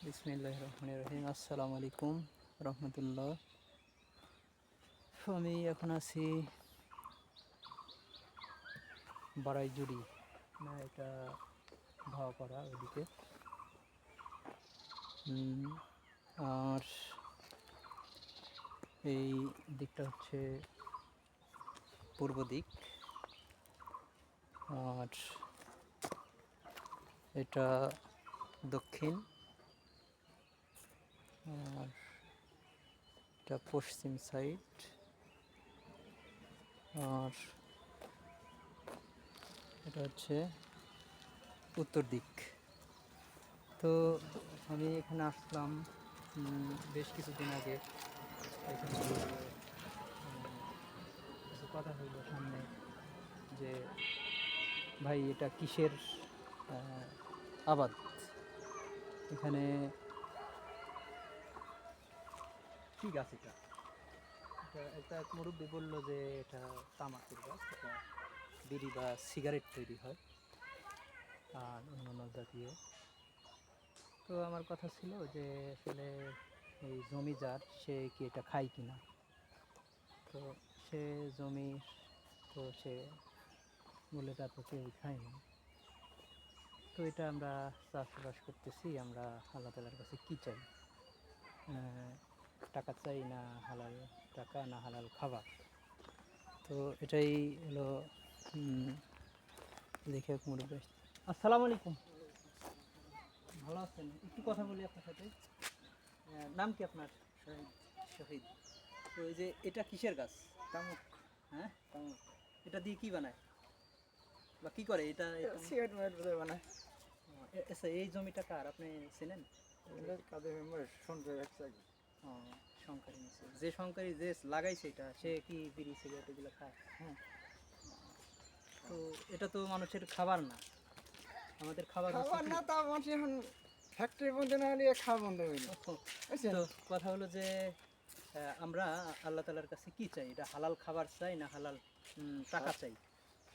বিসমিল্লাহ রহমান রহিম। আসসালামু আলাইকুম রহমতুল্লাহ। আমি এখন আছি বারাইজুড়ি না এটা ভাওয়াপাড়া ওদিকে উম, আর এই দিকটা হচ্ছে পূর্ব দিক। আর এটা দক্ষিণ। আর এটা পশ্চিম সাইড আর এটা হচ্ছে উত্তর দিক। তো আমি এখানে আসলাম বেশ কিছুদিন আগে। কিছু কথা হইল সামনে যে, ভাই, এটা কিসের আবাদ? এখানে কি গাছ এটা এটা একটা এক মুরব্বী বলল যে এটা তামাকের গাছ এটা বিড়ি বা সিগারেট তৈরি হয়, আর অন্যান্য জাতীয়। তো আমার কথা ছিল যে আসলে এই জমি যার, সে কি এটা খায় কি না? তো সে জমি, তো সে বলে তা তো কেউ খায় না। তো এটা আমরা চাষবাস করতেছি, আমরা আল্লাহ তালার কাছে কী চাই? টাকা চাই না হালাল টাকা না হালাল খাবার। তো এটাই হলো দেখে এক মুরব্বী আসসালামু আলাইকুম। ভালো আছেন? একটু কথা বলি আপনার সাথে। নাম কি আপনার? শহীদ। শহীদ। তো এই যে এটা কিসের গাছ? তামুক। হ্যাঁ? তামুক। এটা দিয়ে কি বানায়? বা কি করে? এটা সিগারেট বানায়। আচ্ছা এই জমিটা কার? আপনি চেনেন? কাদের মেম্বার? একসাথে ও, শঙ্করী নিছে যে শঙ্করী যে লাগাইছে এটা সে কি বিড়ি সিগারেট এগুলো খায়? হ্যাঁ। তো এটা তো মানুষের খাবার না। আমাদের খাবার খাবার না তা মানুষ এখন ফ্যাক্টরি বন্ধ না হলে খাওয়া বন্ধ হইল ও, তো কথা হলো যে আমরা আল্লাহ তালার কাছে কি চাই? এটা হালাল খাবার চাই না হালাল টাকা চাই?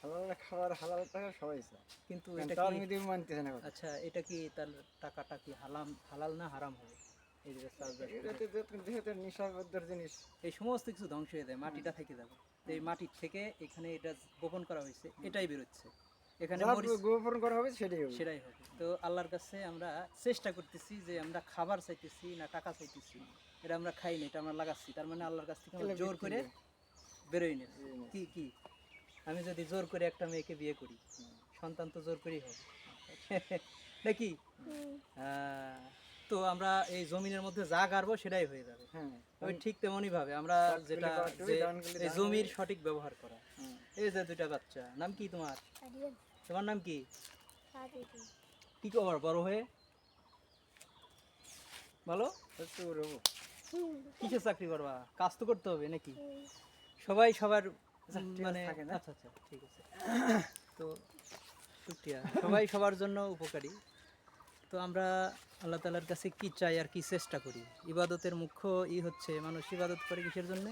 হালাল খাবার হালাল টাকা সবাই চায়। কিন্তু কিন্তু এটা কি মানতেছে না আচ্ছা এটা কি তার টাকাটা কি হালাম হালাল না হারাম হবে? এই যেহেতু- নিশাবদ্ধর জিনিস। সমস্ত কিছু ধ্বংস হয়ে যায় মাটিটা থেকে যাবে। এই মাটির থেকে এখানে এটা বপন করা হয়েছে এটাই বেরোচ্ছে। এখানে গোপন করা হবে সেটাই হবে। সেটাই হবে। তো আল্লাহর কাছে আমরা চেষ্টা করতেছি যে আমরা খাবার চাইতেছি না টাকা চাইতেছি। এটা আমরা খাই না এটা আমরা লাগাচ্ছি। তার মানে আল্লাহর কাছ থেকে জোর করে। বেরোই না। কি কি? আমি যদি জোর করে একটা মেয়েকে বিয়ে করি সন্তান তো জোর করেই হবে। নাকি? আহ, তো আমরা এই জমিনের মধ্যে যা গাড়বো সেটাই হয়ে যাবে। হ্যাঁ। ওই ঠিক তেমনই ভাবে আমরা যেটা এই জমির সঠিক ব্যবহার করা। হ্যাঁ। এই যে দুইটা বাচ্চা নাম কি তোমার? তোমার নাম কি? কি খবর বড় হয়ে? বলো। কিসের চাকরি করবা? কাজ তো করতে হবে নাকি? সবাই সবার আচ্ছা, মানে আচ্ছা আচ্ছা ঠিক আছে। তো শুক্রিয়া সবাই সবার জন্য উপকারী। তো আমরা আল্লাহ তালার কাছে কি চাই আর কি চেষ্টা করি? ইবাদতের মুখ্য ই হচ্ছে মানুষ ইবাদত করে কিসের জন্য?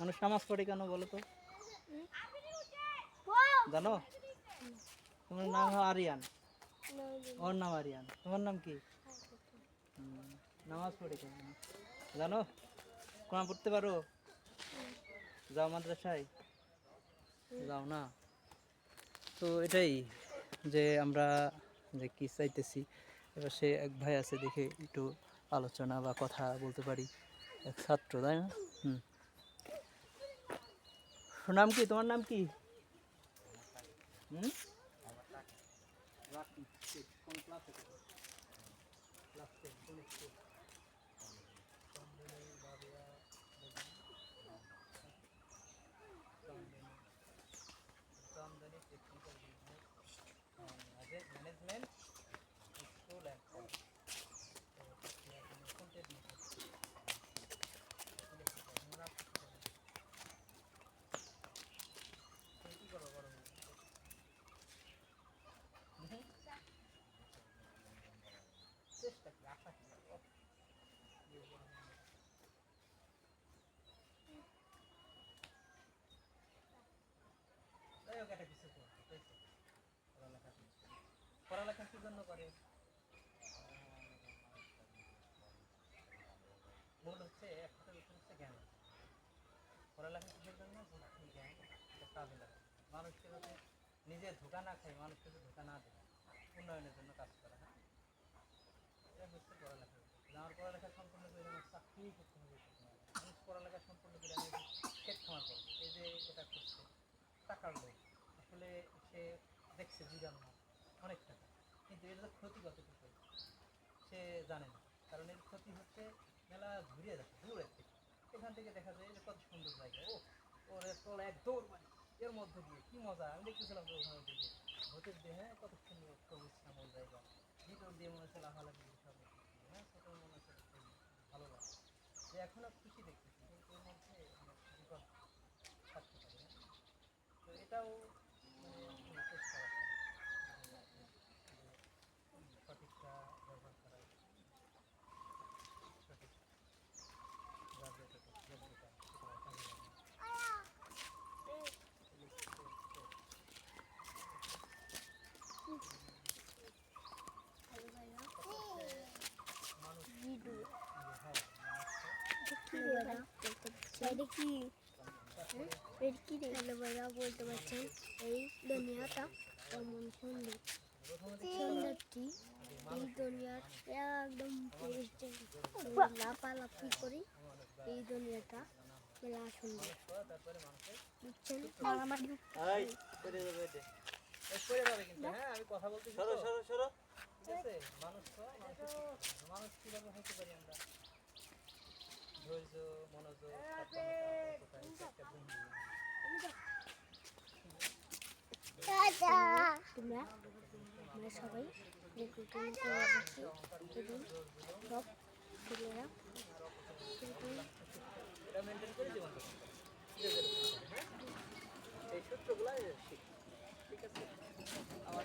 মানুষ নামাজ পড়ে কেন বলো তো? জানো? তোমার নাম আরিয়ান। ওর নাম আরিয়ান। তোমার নাম কি? নামাজ পড়ে কেন? জানো? কোরআন পড়তে পারো? যাও মাদ্রাসায়। যাও না? তো এটাই যে আমরা যে কি চাইতেছি। এবার সে এক ভাই আছে দেখে একটু আলোচনা বা কথা বলতে পারি। এক ছাত্র, তাই না? হুম। নাম কি? তোমার নাম কি? হুম? জন্য করে। মূল হচ্ছে একটা কথার হচ্ছে জ্ঞান পড়ালেখা কিসের জন্য? জ্ঞান এটা কাজে লাগে মানুষকে যাতে নিজে ধোকা না খায় মানুষকে ধোকা না দেয়। উন্নয়নের জন্য কাজ করা হ্যাঁ? এটা হচ্ছে পড়ালেখা। আমার পড়ালেখা সম্পূর্ণ করে আমার চাকরি করতে হবে মানুষ পড়ালেখা সম্পূর্ণ করে আমি ক্ষেত খামার করব। এই যে এটা করছে, টাকার লোক আসলে সে দেখছে জীবন অনেক টাকা। কিন্তু যে ক্ষতি কতটুকু সে জানে না। কারণ এর ক্ষতি হচ্ছে মেলা ঘুরিয়ে যাচ্ছে দূরের থেকে এখান থেকে দেখা যায় যে কত সুন্দর জায়গা। ও ওর তোলা এক দৌড় মানে। এর মধ্যে দিয়ে কি মজা। আমি দেখতেছিলাম তো ওখানে দিকে ভোটের দিয়ে হ্যাঁ কত সুন্দর সবুজ শ্যামল জায়গা। ভিতর দিয়ে মনে হচ্ছে লাফালাফি সব দেখতেছি, হ্যাঁ সেটা মনে হচ্ছে ভালো লাগে যে এখনও খুশি দেখতেছি কিন্তু এর মধ্যে অনেক বিপদ থাকতে পারে। হ্যাঁ? তো এটাও মানে একটু চেষ্টা রাখা সঠিকটা ব্যবহার করা সঠিক যোগ্যতা যোগ্যতা সেটা কাজে লাগানো। হ্যাঁ, বলতে পারছেন এই দুনিয়াটা কেমন সুন্দর সুন্দরটি এই দুনিয়ার একদম লাফালাফি করি এই দুনিয়াটা মেলা সুন্দর মানুষ কীভাবে হইতে পারি আমরা ধৈর্য মনোযোগ। তোমরা আমরা সবাই রেকর্ডিং করে রাখছি এবং সব ছেলেরা হ্যাঁ? এই সূত্রগুলো ঠিক আছে। আমার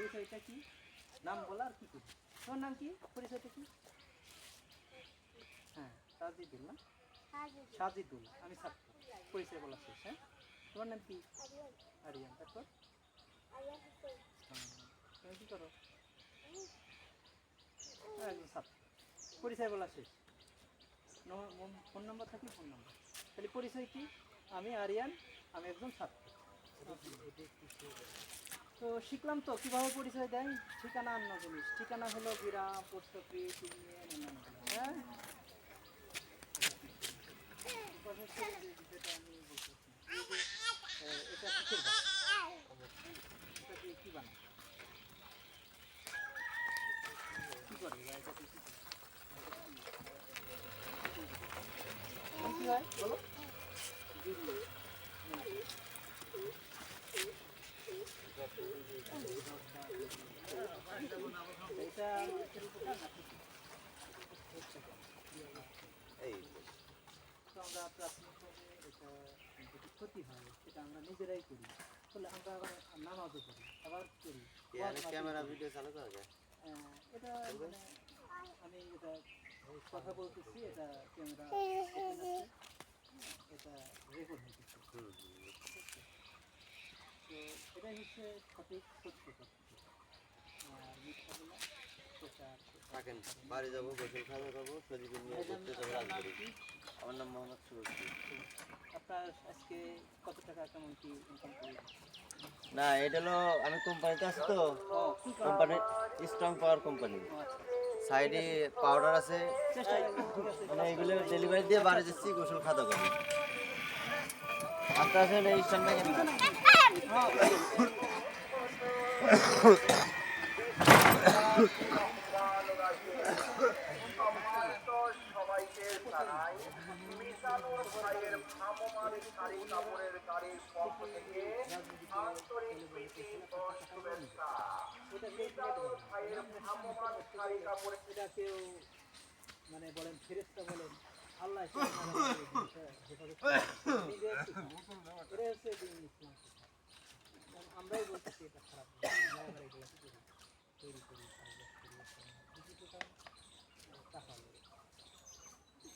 পরিচয়টা কি? নাম বলা আর কি করি তোমার নাম কি? পরিচয়টা কি? হ্যাঁ সাজিদুল না? সাজিদুল। আমি ছাত্র। পরিচয় বলা শেষ হ্যাঁ? তোমার নাম কি? আরিয়ান। তারপর? হ্যাঁ, তুমি কি করো? ও, একজন ছাত্র। পরিচয় বলা শেষ। ফোন নাম্বার থাকলে ফোন নাম্বার। তাহলে পরিচয় কি? আমি আরিয়ান আমি একজন ছাত্র। তো শিখলাম তো কীভাবে পরিচয় দেয় ঠিকানা অন্য জিনিস ঠিকানা হলো গ্রাম পোস্ট অফিস ইউনিয়ন হ্যাঁ এটা কিসের এটা কি বানায় কি করে এটা? কি হয় বলো বিড়ি। এটা এর উপকার না ক্ষতি? এই তো আমরা প্রাথমিকভাবে এটা যদি ক্ষতি হয় সেটা আমরা নিজেরাই করি তাহলে আমরা আবার নামাজও করি আবার করি ক্যামেরা ভিডিও চালু করা এটা মানে আমি এটা কথা বলতেছি এটা ক্যামেরা এটা রেকর্ড হুম। তো এটাই হচ্ছে সঠিক সত্য থাকেন বাড়ি যাব গোসল খাব নিয়ে যাব আমার নাম মোহাম্মদ সুরক্ষি আপনার আজকে কত টাকা কেমন কি ইনকাম করি না এটা হলো আমি কোম্পানিতে আছি তো। কোম্পানি স্ট্রং পাওয়ার কোম্পানি আচ্ছা। সাইডে পাউডার আছে। আছে। মানে এগুলো ডেলিভারি দিয়ে বাড়ি যাচ্ছি গোসল খাওয়া করি আপনার এই স্ট্যান্ড কেউ মানে বলেন ফেরেস্তা বলেন আল্লাহ আমরাই বলতেছি এটা খারাপ করি? তৈরি করি,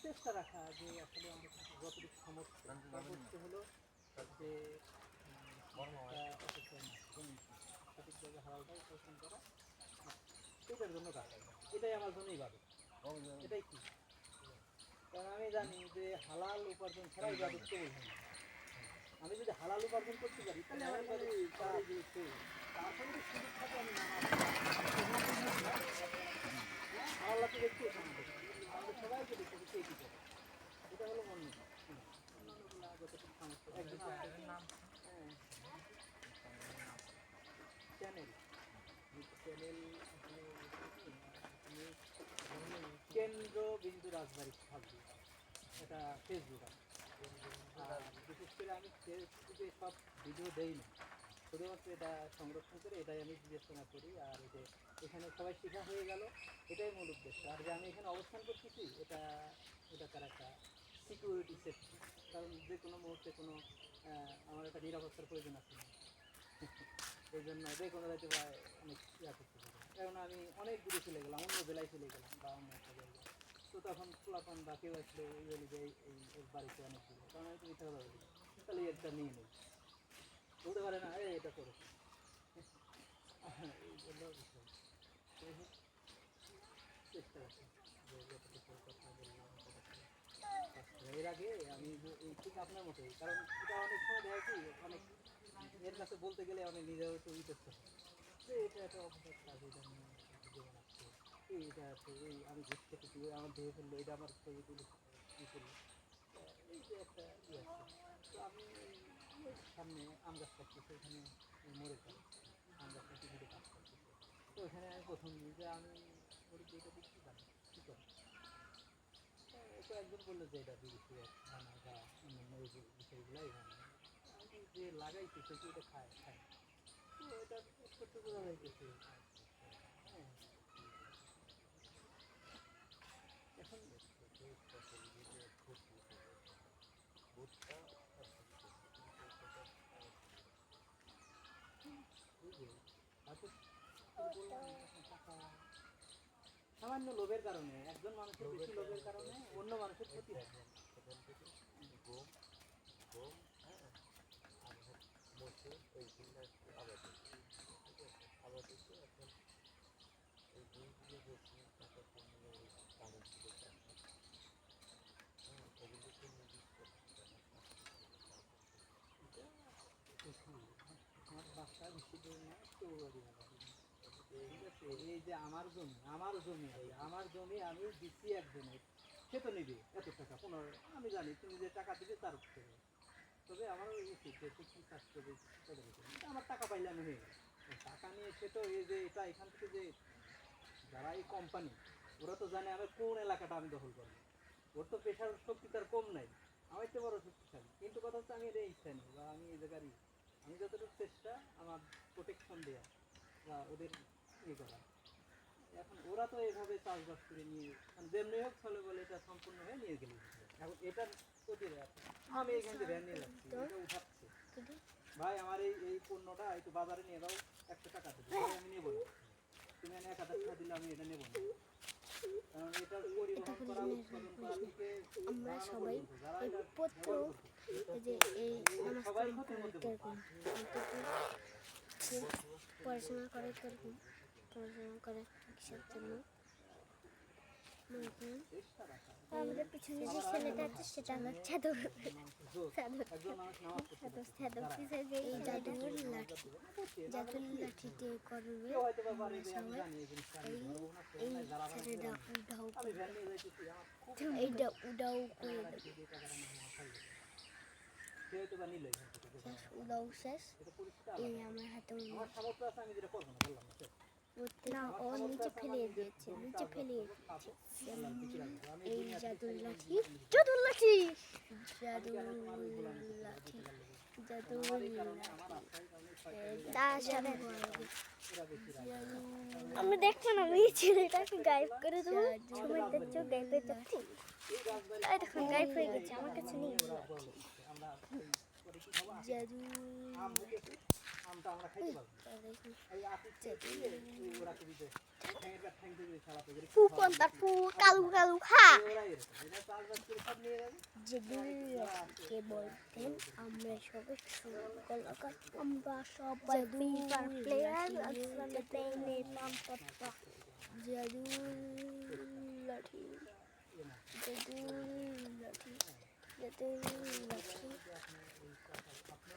চেষ্টা রাখা যে আসলে আমরা যতটুকু সামর্থ্য হলো যে করা। এটার জন্য এটাই আমার জন্যই এটাই কি? কারণ আমি জানি যে হালাল উপার্জন ছাড়া আমি যদি হালাল উপার্জন করতে পারি তাহলে আমার ইবাদত তাড়াতাড়ি কবুল হবে। তার সঙ্গে সুযোগ থাকে আমি আমাদের কে করে এটা হলো মন চ্যানেল। চ্যানেল কেন্দ্র বিন্দু রাজবাড়ি থাকবে এটা ফেসবুক আছে। বিশেষ করে আমি ফেসবুকে সব ভিডিও দেই না শুধুমাত্র এটা সংরক্ষণ করে এটাই আমি বিবেচনা করি আর এই এখানে সবাই শেখা হয়ে গেল এটাই মূল উদ্দেশ্য আর যে আমি এখানে অবস্থান করতেছি এটা এটা তার একটা সিকিউরিটি সেফটি কারণ যে কোনো মুহূর্তে কোনো আমার একটা নিরাপত্তার প্রয়োজন আছে এই জন্য যে কোনো যাইতে বা অনেক ইয়া আমি অনেক দূরে চলে গেলাম, অন্য জেলায় চলে গেলাম বা অন্য একটা তো তখন পোলাপান বা কেউ আসলে ওই বলি যে এই- এই বাড়িতে অনেক দূরে কারণ আমি মিথ্যা কথা তাহলে এটা নিয়ে নেই বলতে পারে না, এই, এটা করো। এই আছে। এর আগে আমি ঠিক আপনার মতোই, কারণ এটা অনেক সময় দেখা কি, অনেক এর কাছে বলতে গেলে আমি নিজেও একটু করতে হয়। যে এটা একটা অপরাধ কাজ এটা নিয়ে। এই এটা আছে, এই আমি ঘুরতে খেতে আমার ধুয়ে ফেলল, এটা আমার ছবি তুলে ই করল? এই যে একটা ই আছে। তো আমি সামনে আম গাছ কাটতেছি ওখানে মরে যাই আম গাছ কাটতে ঘুরে কাজ করতেছি তো ওখানে আমি প্রথম যে আমি মরে এটা দেখতে জানি কী করে? তো একজন বলল যে এটা এক দানা বা অন্যান্য যে মানে আমি যে লাগাইছি এটা খায়? খায় তো এটা করতে বোঝা যাইতেছে হ্যাঁ এখন এই যে, হয়তো কি বললাম, এখন টাকা সামান্য লোভের কারণে একজন মানুষের বেশি লোভের কারণে অন্য মানুষের ক্ষতি হয় বাচ্চা ঠিক আছে এই যে আমার জমি আমার জমি আমার জমি আমি দিচ্ছি একজনের, সে তো নেবে এত টাকা, পনেরো, আমি জানি তুমি যে টাকা দিবে তার থেকে। তবে আমার উচিত যে কী কাজ করবে আমার টাকা পাইলে আমি হয়ে টাকা নিয়ে সে তো এই যে এটা এখান থেকে যে যারা এই কোম্পানি ওরা তো জানে আমি কোন এলাকাটা আমি দখল করব। ওর তো পেশার শক্তি তার কম নাই আমার তো বড় শক্তিশালী। কিন্তু কথা হচ্ছে আমি এটা ইচ্ছা নেই বা আমি এই জায়গারই। আমি যতটুকু চেষ্টা আমার প্রোটেকশন দেওয়া বা ওদের ইয়ে করা এখন ওরা তো এইভাবে চাষবাস করে নিয়ে মানে যেমনি হোক ফলে বলে এটা সম্পূর্ণ হয়ে নিয়ে গেলে। এখন এটার প্রতি আমি এখান থেকে ভ্যান নিয়ে যাচ্ছি এটা উঠাচ্ছে। ভাই আমার এই এই পণ্যটা একটু বাজারে নিয়ে যাও একশো টাকা দেবে। আমি নেব না। তুমি এক হাজার টাকা দিলে আমি এটা নেব না। আমরা সবাই এই পত্র যে এই পড়াশোনা করে এরকম পড়াশোনা করে কিসের জন্য আমাদের পিছনে যে ছেলেটা আছে সেটা আমার পড়তে ছাদর ছাদর পিছনে এই জাদুর লাঠি জাদুর লাঠিতে করবে জানি এই এই ছেলেটা উডাও এইটা উডাও করে যে শেষ এই আমার হাতে না, ও নিচে ফেলিয়ে দিয়েছে, নিচে ফেলিয়ে দিয়েছে। এই জাদুর লাঠি জাদুর লাঠি জাদুর লাঠি, জাদুর আমি দেখব না, আমি ছেলেটাকে গায়েব করে দেবো। সময় দেখছ গায়েবে যাচ্ছি। এই দেখুন গাইড হয়ে গেছে, আমার কাছে নেই। জাদু আম গেছে আমটা আমরা খাইতে পারব না। এই আপিস থেকে ওরা তো দিতে ঠ্যাঙের কাঠ ঠ্যাং থেকে ছাড়াতে গেলে ফু কোনটা ফু কালু কালু আমরা সবাই আমরা সবাই পত্তা জাদু লাঠি জাদু লাঠি জাদু লাঠি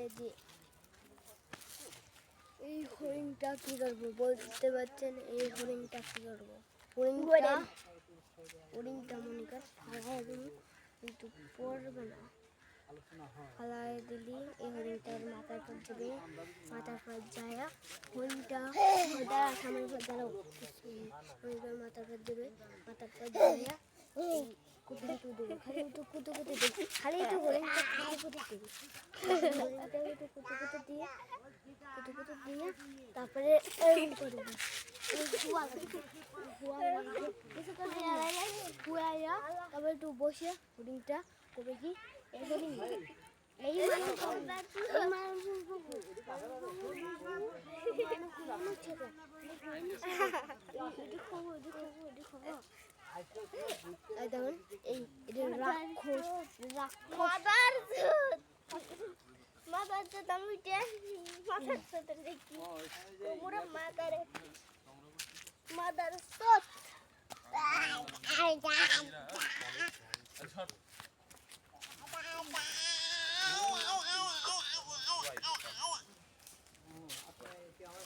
এই হয় হয় হরিণটা কি করব বলতে পারছেন? এই হরিণটা কি করব? হরিণটা হরিণটা মনে কর ফালাই কিন্তু পড়বে না। হয় ফালাই দিলি এই হরিণটার মাথার পর যাবে মাথার যায় হরিণটা দাঁড়া সামনের পর হরিণটার মাথার পর দেবে, মাথার দেবে, খালি দেবে। দেবে, কুতু কুতু দিয়ে তারপরে এরকম তো তারপরে একটু বসে হরিণটা কবে কি দেখুন এই রাক্ষস রাক্ষস মাদার তো আমি মাথার সাথে দেখি তোমরা মাদার মাদার সত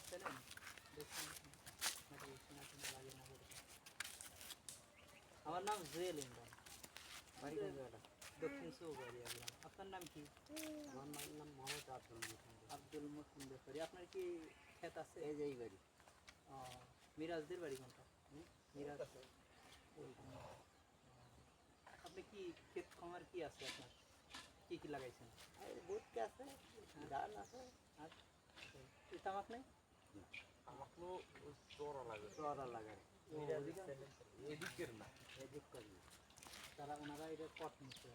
কি আমার চেনেন দেখুন নাকি চেনা চেনা লাগে না বলতে। আমার নাম জুয়েল ইমরান বাড়ি কোন জায়গাটা? দক্ষিণ চৌবাড়িয়া গ্রাম আপনার নাম কি আমার নাম নাম মোহাম্মদ আব্দুল মুসলিম আব্দুল মুসলিম ব্যাপারী আপনার কি ক্ষেত আছে এই যে এই বাড়ি ও, মিরাজদের বাড়ি কোনটা হুম? মিরাজ ওইখানে। ও। আপনি কি ক্ষেত খামার কি আছে আপনার কি কি লাগাইছেন আর বুটকে আছে ধান আছে আর এই তামাক নেই চড়া লাগায় ও, ওদিকে? এদিকের না এদিক করি তারা ওনারা এটা নিচ্ছে।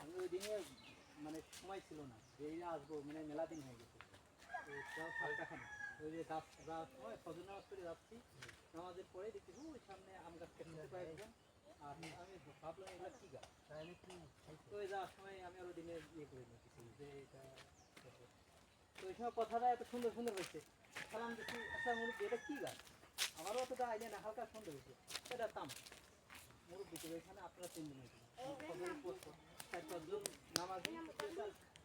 আমি ওই দিনে মানে সময় ছিল না যে আসব মানে মেলা দিন হয়ে গেছে তো খানি ওই যে গাছ যাওয়ার সময় ফজর নামাজ করে যাচ্ছি। নামাজের পরে দেখি ওই সামনে আম গাছ কেটে কয়েকজন আর আমি ভাবলাম এগুলো কি গাছ? তো ওই যাওয়ার সময় আমি ওই দিনে ইয়ে করে নিয়েছি যে এটা তো ওই সময় কথাটা এত সুন্দর সুন্দর হয়েছে। সালাম দেখি আচ্ছা মুরব্বী এটা কি গাছ? আমারও অতটা আইডিয়া না হালকা সুন্দর হয়েছে। এটা তাম। মুরব্বী তো এখানে আপনারা তিনজন হয়েছিল চার পাঁচজন নামাজি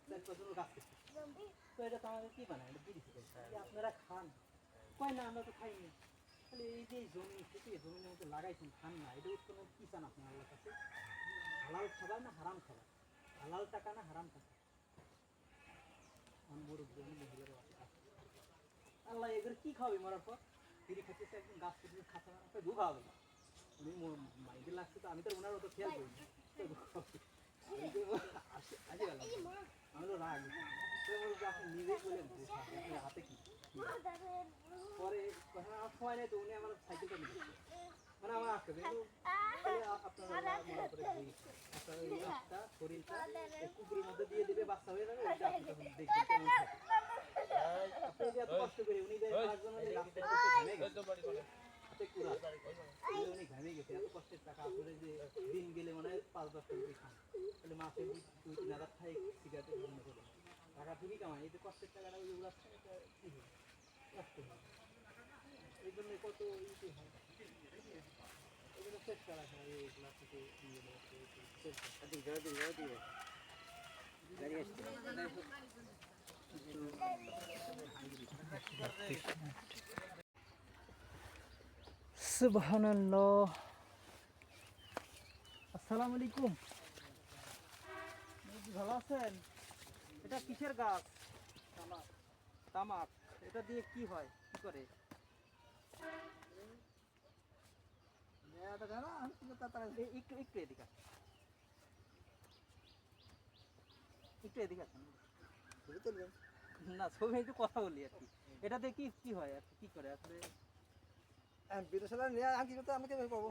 চার পাঁচজন গাছ তো এটা তো আমাদের কি বানায়? এটা বিড়ি থেকে আপনারা খান। কয় না আমরা তো খাইনি। তাহলে এই যে জমি থেকে জমির মধ্যে লাগাইছেন খান না। এটা উৎপন্ন কি চান আপনার আল্লাহর কাছে? হালাল খাবার না হারাম খাবার? হালাল টাকা না হারাম টাকা? আমার মুরব্বী আমি মহিলার বাচ্চা। আল্লাহ এগুলো কি খাওয়াবে মরার পর? বিড়ি খাচ্ছে একদম গাছ কেটে খাচ্ছে না তো গু খাওয়াবে না উনি মাইকে লাগছে তো আমি তো ওনার অত খেয়াল করি। আমি তো রাগ। পরে কথা সময় নেই তো উনি আমার সাইকেলটা নিয়ে মানে আমার আসতে হবে কিন্তু তাহলে আ- আপনার আল্লাহ করে আপনার ওই গাছটা শরীরটা কুকুরের মধ্যে দিয়ে দিবে বাচ্চা হয়ে যাবে ওইটা আপনি কষ্ট করে উনি পাঁচজন ঘেমে গেছে। উনি ঘেমে গেছে কষ্টের টাকা আসলে যে দিন গেলে মানে পাঁচ দশ টাকা করে খান তাহলে মাসে দুই তিন হাজার টাকা সিগারেটের জন্য করে টাকা ঠিকই কামায় এই যে কষ্টের টাকাটা ওই যে উড়াচ্ছে এটা কি হবে? কষ্ট হবে এই জন্য কত ইতি হয় এই জন্য চেষ্টা রাখা হয় এইগুলা থেকে নিয়ে নেওয়া চেষ্টা সুবহানাল্লাহ আসসালামু আলাইকুম ভালো আছেন এটা কিসের গাছ? তামাক। তামাক। এটা দিয়ে কি হয়? কি করে? একটু একটু এদিকে। একটু এদিকে না ছবি একটু কথা বলি আর কি। এটা দিয়ে কি কি হয় আর কি? করে আসলে? আমি বিদেশে নিয়ে আমি কি করতে আমি কেমন পাবো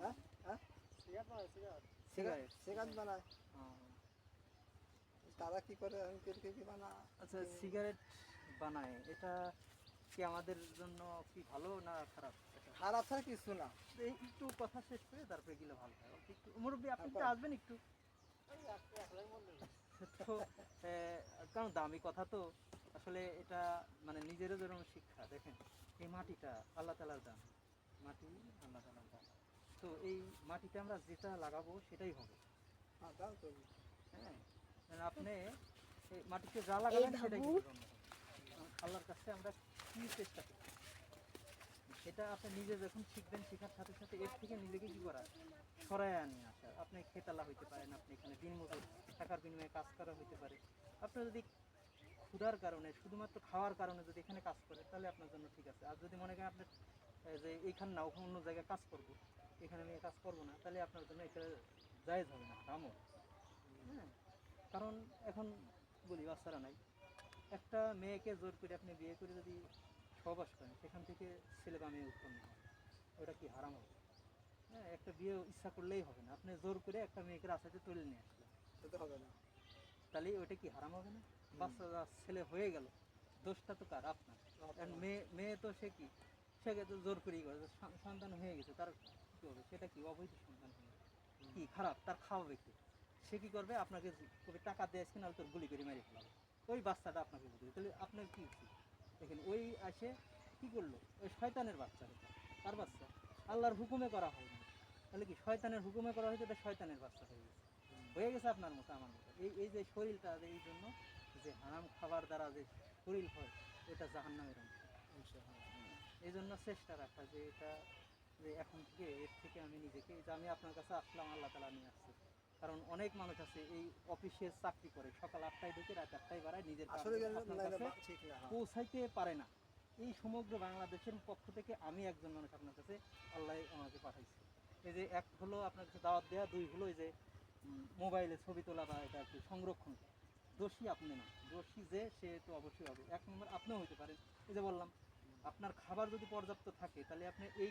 হ্যাঁ হ্যাঁ। Cigarette cigarette. বানায়। তারা কি করে আমি কে বানা আচ্ছা সিগারেট বানায়। এটা কি আমাদের জন্য কি ভালো না খারাপ? খারাপ ছাড়া কিছু না। একটু কথা শেষ করে তারপরে গেলে ভালো হয়। একটু মুরব্বী আপনি একটু। আসবেন একটু? তো কারণ দামি কথা তো। আসলে এটা মানে নিজেরও যেরকম শিক্ষা দেখেন। এই মাটিটা আল্লাহ তালার দান। মাটি আল্লাহ তালার দান। তো এই মাটিতে আমরা যেটা লাগাবো সেটাই হবে। হ্যাঁ। আপনি মাটিতে যা লাগাবেন হবে। আল্লাহর কাছে আমরা কি চেষ্টা করি? এটা আপনি নিজে যখন শিখবেন শেখার সাথে সাথে এর থেকে নিজেকে কি করা? সরায় নিয়ে আসা। আপনি খেতালা হইতে পারেন আপনি এখানে দিনমজুর টাকার বিনিময়ে কাজ করা হইতে পারে। আপনি যদি ক্ষুধার কারণে শুধুমাত্র খাওয়ার কারণে যদি এখানে কাজ করে তাহলে আপনার জন্য ঠিক আছে। আর যদি মনে করেন আপনি এই যে এইখানে না ওখানে অন্য জায়গায় কাজ করব এখানে আমি কাজ করব না তাহলে আপনার জন্য এটা জায়েজ হবে না হারামও। হ্যাঁ? কারণ এখন বলি বাচ্চারা নাই। একটা মেয়েকে জোর করে আপনি বিয়ে করে যদি সহবাস করেন সেখান থেকে ছেলে বা মেয়ে উৎপন্ন হয়। ওটা কি হারাম হবে? হ্যাঁ একটা বিয়ে ইচ্ছা করলেই হবে না। আপনি জোর করে একটা মেয়েকে রাস্তাতে তুলে নিয়ে আসলেন। সেটা হবে না। তাহলে ওটা কি হারাম হবে না? বাচ্চা ছেলে হয়ে গেল দোষটা তো কার? আপনার। কারণ মেয়ে মেয়ে তো সে কি? সে তো জোর করেই করে। সন্তান হয়ে গেছে তার কি হবে? সেটা কি? অবৈধ সন্তান হয়ে গেছে। কি খারাপ? তার খাওয়াবে কি? সে কি করবে? আপনাকে কবে টাকা দিয়ে নাহলে তোর গুলি করে মেরে ফেলাবে। ওই বাচ্চাটা আপনাকে বুঝবে তাহলে আপনার কি উচিত? দেখেন, ওই আসে কি করল? ওই শয়তানের বাচ্চা তার বাচ্চা। আল্লাহর হুকুমে করা হয়নি তাহলে কি শয়তানের হুকুমে করা হয়েছে? এটা শয়তানের বাচ্চা হয়ে গেছে। হয়ে গেছে আপনার মতো, আমার মতো। এই এই যে শরীরটা এই জন্য যে হারাম খাবার দ্বারা যে শরীর হয়, এটা জাহান্নামের অংশ। এই জন্য চেষ্টা রাখা যে এটা যে এখন থেকে, এর থেকে আমি নিজেকে যে আমি আপনার কাছে আসলাম, আল্লাহ তালা নিয়ে আসছে। কারণ অনেক মানুষ আছে এই অফিসে চাকরি করে সকাল আটটায় ঢুকে রাত আটটায় বাড়ায় নিজের। পৌঁছাইতে পারে না এই সমগ্র বাংলাদেশের পক্ষ থেকে আমি একজন মানুষ আপনার কাছে আল্লাহ আমাকে পাঠাইছে এই যে এক হলো আপনার কাছে দাওয়াত দেওয়া দুই হলো এই যে মোবাইলে ছবি তোলা বা এটা কি সংরক্ষণ। দোষী আপনি না দোষী যে সে তো অবশ্যই হবে এক নম্বর আপনিও হইতে পারেন এই যে বললাম আপনার খাবার যদি পর্যাপ্ত থাকে তাহলে আপনি এই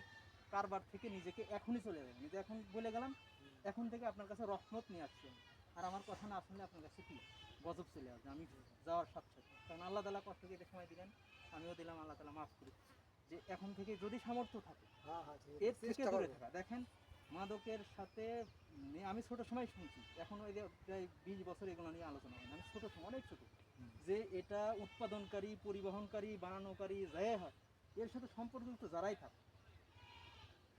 কারবার থেকে নিজেকে এখনই চলে যাবেন এই যে এখন বলে গেলাম এখন থেকে আপনার কাছে রহমত নিয়ে আসছি আমি। আর আমার কথা না শুনলে আপনার কাছে কি? গজব চলে আসবে আমি যাওয়ার সাথে সাথে। কারণ আল্লাহ তালা কষ্ট দিয়ে সময় দিলেন আমিও দিলাম আল্লাহ তালা মাফ করি যে এখন থেকে যদি সামর্থ্য থাকে হ্যাঁ হ্যাঁ এর থেকে দূরে থাকা। দেখেন মাদকের সাথে আমি ছোট সময় শুনছি এখন ওই যে প্রায় বিশ বছর এগুলো নিয়ে আলোচনা হয়। আমি ছোট সময় অনেক ছোট। যে এটা উৎপাদনকারী পরিবহনকারী বানানোকারী যাই হয় এর সাথে সম্পর্কযুক্ত যারাই থাকে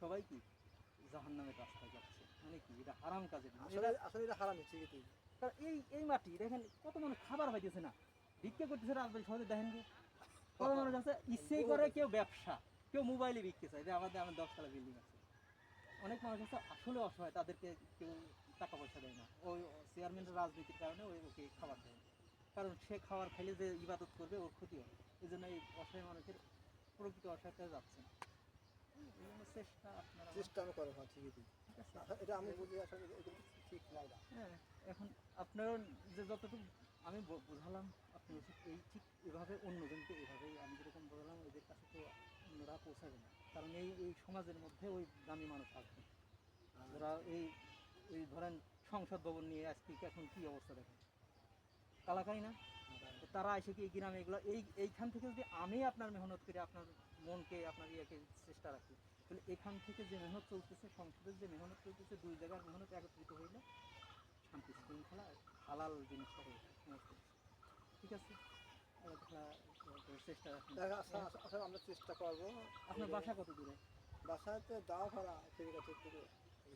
সবাই কি? জাহান নামের রাস্তায় যাচ্ছে। মানে কি? এটা হারাম আসলে এটা হারামি ঠিক কারণ এই এই মাটি দেখেন কত মানুষ খাবার পাইতেছে না। ভিক্ষা করতেছে রাজবাড়ি সহজে দেখেন কি? কত মানুষ আছে ইচ্ছেই করে কেউ ব্যবসা কেউ মোবাইলে বিক্রি চায়। যে আমাদের আমার দশতলা বিল্ডিং আছে। অনেক মানুষ আছে আসলে অসহায় তাদেরকে কেউ টাকা পয়সা দেয় না। ওই চেয়ারম্যানের রাজনীতির কারণে ওই ওকে খাবার দেয়। কারণ সে খাবার খাইলে যে ইবাদত করবে ওর ক্ষতি হবে। এই জন্য এই অসহায় মানুষের প্রকৃত অসহায়তা যাচ্ছে। না চেষ্টা আপনারা চেষ্টা আমি করব হ্যাঁ ঠিকই ঠিক এটা আমি বুঝি, আসলে ঠিক না। হ্যাঁ এখন আপনারও যে যতটুকু আমি বোঝালাম, আপনি এই ঠিক এভাবে অন্যজনকে এভাবেই আমি যেরকম বোঝালাম, এদের কাছে তো অন্যরা পৌঁছাবে না। কারণ এই এই সমাজের মধ্যে ওই দামি মানুষ আসবে যারা এই এই ধরেন সংসদ ভবন নিয়ে আজকে এখন কি অবস্থা দেখেন? কালাকাই না? তারা এসে কি এই গ্রামে এগুলো এই এইখান থেকে যদি আমি আপনার মেহনত করি আপনার মনকে আপনার ইয়েকে চেষ্টা রাখি তাহলে এখান থেকে যে মেহনত চলতেছে সংসদের যে মেহনত চলতেছে দুই জায়গার মেহনত একত্রিত হইলে শান্তি শৃঙ্খলা হালাল জিনিসটা হয়ে ঠিক আছে? চেষ্টা আসা আসা- আসা আমরা চেষ্টা করব। আপনার বাসা কত দূরে? বাসাতে ভাড়া ঠিক আছে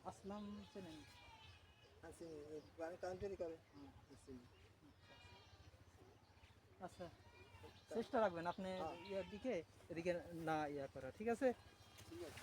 আসলাম চেনেন গাড়ি কাউন্টারি করে আচ্ছা চেষ্টা রাখবেন আপনি হ্যাঁ। ইয়ার দিকে এদিকে না ইয়া করা ঠিক আছে ঠিক আছে